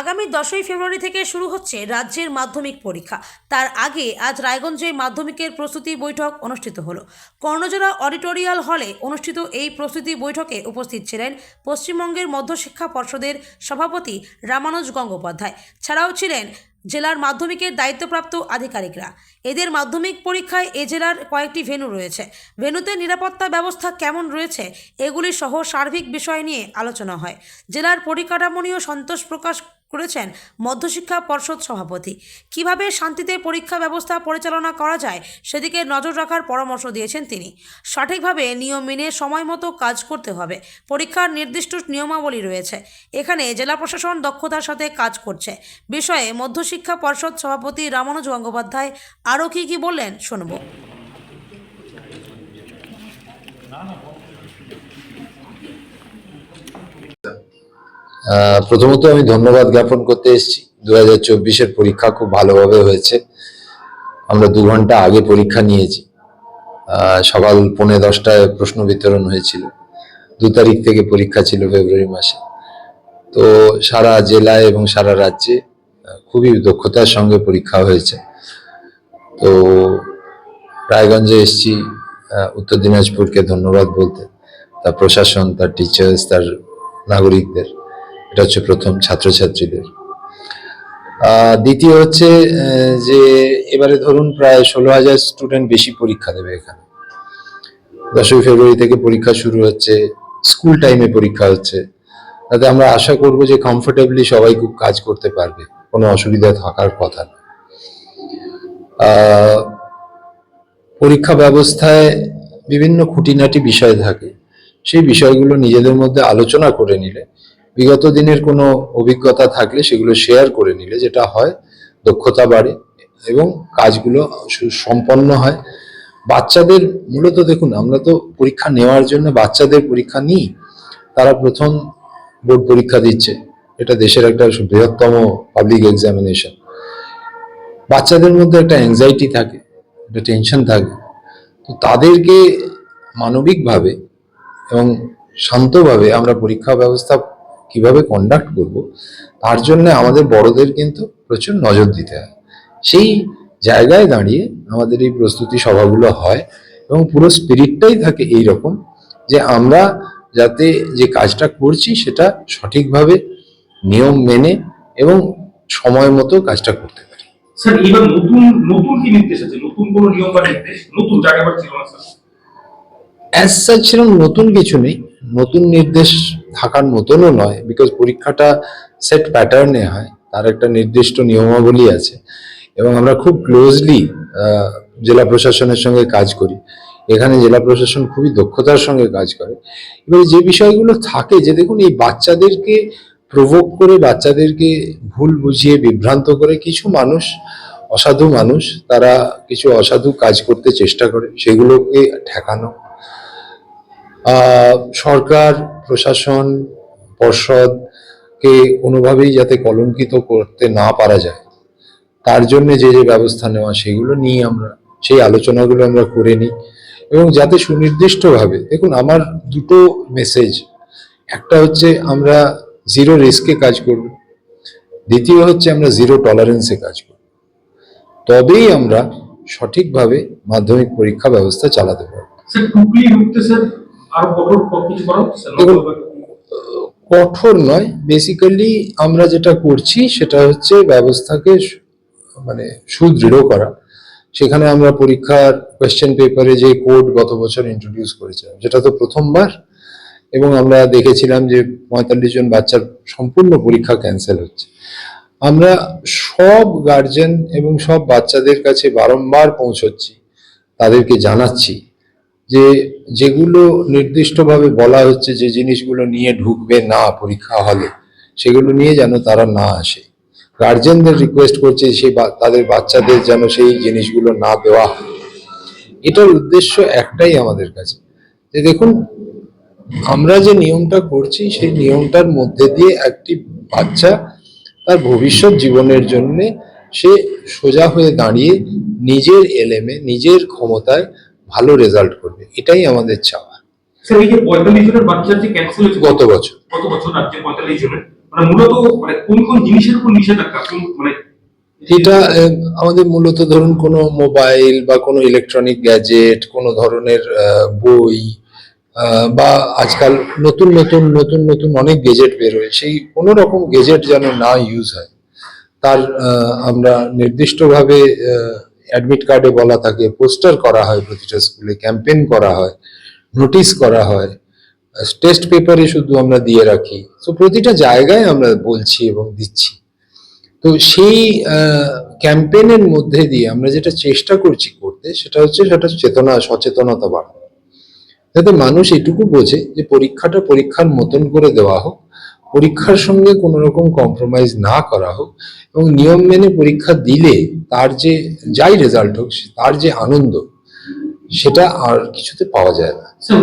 আগামী দশই ফেব্রুয়ারি থেকে শুরু হচ্ছে রাজ্যের মাধ্যমিক পরীক্ষা। তার আগে আজ রায়গঞ্জে মাধ্যমিকের প্রস্তুতি বৈঠক অনুষ্ঠিত হলো। কর্ণজোড়া অডিটোরিয়াল হলে অনুষ্ঠিত এই প্রস্তুতি বৈঠকে উপস্থিত ছিলেন পশ্চিমবঙ্গের মধ্যশিক্ষা পর্ষদের সভাপতি রামানুজ গঙ্গোপাধ্যায়। ছাড়াও ছিলেন জেলার মাধ্যমিকের দায়িত্বপ্রাপ্ত আধিকারিকরা। এদের মাধ্যমিক পরীক্ষায় এ জেলার কয়েকটি ভেন্যু রয়েছে। ভেন্যুতে নিরাপত্তা ব্যবস্থা কেমন রয়েছে এগুলি সহ সার্বিক বিষয় নিয়ে আলোচনা হয়। জেলার পরিকাঠামো নিয়েও সন্তোষ প্রকাশ করেছেন মধ্যশিক্ষা পর্ষদ সভাপতি। কীভাবে শান্তিতে পরীক্ষা ব্যবস্থা পরিচালনা করা যায় সেদিকে নজর রাখার পরামর্শ দিয়েছেন তিনি। সঠিকভাবে নিয়ম মেনে সময় মতো কাজ করতে হবে। পরীক্ষার নির্দিষ্ট নিয়মাবলী রয়েছে। এখানে জেলা প্রশাসন দক্ষতার সাথে কাজ করছে। বিষয়ে মধ্যশিক্ষা পর্ষদ সভাপতি রামানুজ গঙ্গোপাধ্যায় আরও কী কী বললেন শুনব। প্রথমত আমি ধন্যবাদ জ্ঞাপন করতে এসেছি। দু হাজার চব্বিশের পরীক্ষা খুব ভালোভাবে হয়েছে। আমরা দু ঘণ্টা আগে পরীক্ষা নিয়েছি। সকাল পৌনে দশটায় প্রশ্ন বিতরণ হয়েছিল। দু তারিখ থেকে পরীক্ষা ছিল ফেব্রুয়ারি মাসে। তো সারা জেলায় এবং সারা রাজ্যে খুবই দক্ষতার সঙ্গে পরীক্ষা হয়েছে। তো রায়গঞ্জে এসেছি। উত্তর দিনাজপুরকে ধন্যবাদ বলতে। তার প্রশাসন, তার টিচার্স তার নাগরিকদের। এটা হচ্ছে প্রথম ছাত্রছাত্রীদের। দ্বিতীয় হচ্ছে যে এবারে ধরুন প্রায় ষোলো হাজার স্টুডেন্ট বেশি পরীক্ষা দেবে এখানে। দশই ফেব্রুয়ারি থেকে পরীক্ষা শুরু হচ্ছে স্কুল টাইমে পরীক্ষা হচ্ছে। তাতে আমরা আশা করব যে কমফোর্টেবলি সবাই খুব কাজ করতে পারবে, কোনো অসুবিধা থাকার কথা না। পরীক্ষা ব্যবস্থায় বিভিন্ন খুঁটিনাটি বিষয় থাকে। সেই বিষয়গুলো নিজেদের মধ্যে আলোচনা করে নিলে বিগত দিনের কোনো অভিজ্ঞতা থাকলে সেগুলো শেয়ার করে নিলে যেটা হয়, দক্ষতা বাড়ে এবং কাজগুলো সম্পন্ন হয়। বাচ্চাদের মূলত দেখুন, আমরা তো পরীক্ষা নেওয়ার জন্য বাচ্চাদের পরীক্ষা নিই, তারা প্রথম বোর্ড পরীক্ষা দিচ্ছে। এটা দেশের একটা বৃহত্তম পাবলিক এক্সামিনেশন বাচ্চাদের মধ্যে একটা অ্যাংজাইটি থাকে, একটা টেনশন থাকে। তো তাদেরকে মানবিকভাবে এবং শান্তভাবে আমরা পরীক্ষা ব্যবস্থা কীভাবে কন্ডাক্ট করব তার জন্য আমাদের বড়দের কিন্তু প্রচুর নজর দিতে হয়। সেই জায়গায় দাঁড়িয়ে আমাদের এই প্রস্তুতি সভাগুলো হয় এবং পুরো স্পিরিটটাই থাকে এই রকম যে আমরা যাতে যে কাজটা করছি সেটা সঠিকভাবে নিয়ম মেনে এবং সময় মতো কাজটা করতে পারি। স্যার এবার নতুন নতুন কি নির্দেশ আছে? নতুন কোন নিয়ম বা নির্দেশ? নতুন ছিল না স্যার অ্যাজ সাচ সেরকম নতুন কিছু নেই। নতুন নির্দেশ থাকার মতনও নয় বিকজ পরীক্ষাটা সেট প্যাটার্নে হয়, তার একটা নির্দিষ্ট নিয়মাবলী আছে। এবং আমরা খুব ক্লোজলি জেলা প্রশাসনের সঙ্গে কাজ করি। এখানে জেলা প্রশাসন খুবই দক্ষতার সঙ্গে কাজ করে। এবারে যে বিষয়গুলো থাকে, যে দেখুন, এই বাচ্চাদেরকে প্রভোগ করে, বাচ্চাদেরকে ভুল বুঝিয়ে বিভ্রান্ত করে, কিছু মানুষ, অসাধু মানুষ, তারা কিছু অসাধু কাজ করতে চেষ্টা করে, সেগুলোকে ঠেকানো। সরকার, প্রশাসন পর্ষদকে কোনোভাবেই যাতে কলঙ্কিত করতে না পারা যায়। তার জন্য যে যে ব্যবস্থা নেওয়া সেগুলো নিয়ে আমরা, সেই আলোচনাগুলো আমরা করে নিই এবং যাতে সুনির্দিষ্টভাবে, দেখুন আমার দুটো মেসেজ একটা হচ্ছে আমরা জিরো রিস্কে কাজ করব। দ্বিতীয় হচ্ছে আমরা জিরো টলারেন্সে কাজ করব। তবেই আমরা সঠিকভাবে মাধ্যমিক পরীক্ষা ব্যবস্থা চালাতে পারব। স্যার টুকলি স্যার আরও কঠোর কিছু করা কঠোর নয় বেসিক্যালি আমরা যেটা করছি সেটা হচ্ছে ব্যবস্থাকে মানে সুদৃঢ় করা। সেখানে আমরা পরীক্ষার কোয়েশ্চেন পেপারে যে কোড গত বছর ইন্ট্রোডিউস করেছিলাম যেটা তো প্রথমবার এবং আমরা দেখেছিলাম যে পঁয়তাল্লিশ জন বাচ্চার সম্পূর্ণ পরীক্ষা ক্যান্সেল হচ্ছে। আমরা সব গার্জেন এবং সব বাচ্চাদের কাছে বারংবার পৌঁছচ্ছি তাদেরকে জানাচ্ছি যে যেগুলো নির্দিষ্টভাবে বলা হচ্ছে যে জিনিসগুলো নিয়ে ঢুকবে না পরীক্ষা হলে, সেগুলো নিয়ে যেন তারা না আসে। গার্জেনদের রিকোয়েস্ট করছে বা- তাদের বাচ্চাদের যেন সেই জিনিসগুলো না দেওয়া এটার উদ্দেশ্য একটাই আমাদের কাছে। যে দেখুন, আমরা যে নিয়মটা করছি, সেই নিয়মটার মধ্যে দিয়ে একটি বাচ্চা তার ভবিষ্যৎ জীবনের জন্য সে সোজা হয়ে দাঁড়িয়ে নিজের এলেমে, নিজের ক্ষমতায় ভালো রেজাল্ট করবে। এটাই আমাদের চাওয়া। স্যার এই যে পঁয়তাল্লিশ জনের বাচ্চার যে ক্যান্সেল হয়েছে গত বছর। কত বছর রাজ্যে পঁয়তাল্লিশ জনের মানে মূলত মানে কোন কোন জিনিসের উপর নিষেধাজ্ঞা? মানে এটা আমাদের মূলত ধরুন কোনো মোবাইল বা কোনো ইলেকট্রনিক গ্যাজেট কোনো ধরনের বই বা আজকাল নতুন নতুন নতুন নতুন অনেক গেজেট বেরোয়। সেই কোনো রকম গেজেট যেন না ইউজ হয় তার আমরা নির্দিষ্টভাবে অ্যাডমিট কার্ডে বলা থাকে, পোস্টার করা হয় প্রতিটা স্কুলে, ক্যাম্পেইন করা হয়, নোটিশ করা হয় টেস্ট পেপারে শুধু আমরা দিয়ে রাখি। তো প্রতিটা জায়গায় আমরা বলছি এবং দিচ্ছি। তো সেই ক্যাম্পেইনের মধ্যে দিয়ে আমরা যেটা চেষ্টা করছি করতে, সেটা হচ্ছে সেটা চেতনা, সচেতনতা বাড়ানো। যাতে মানুষ এটুকু বোঝে যে পরীক্ষাটা পরীক্ষার মতন করে দেওয়া হোক পরীক্ষার সঙ্গে কোনো রকম কম্প্রোমাইজ না করা হোক এবং নিয়ম মেনে পরীক্ষা দিলে তার যে যাই রেজাল্ট হোক তার যে আনন্দ, সেটা আর কিছুতে পাওয়া যায় না। স্যার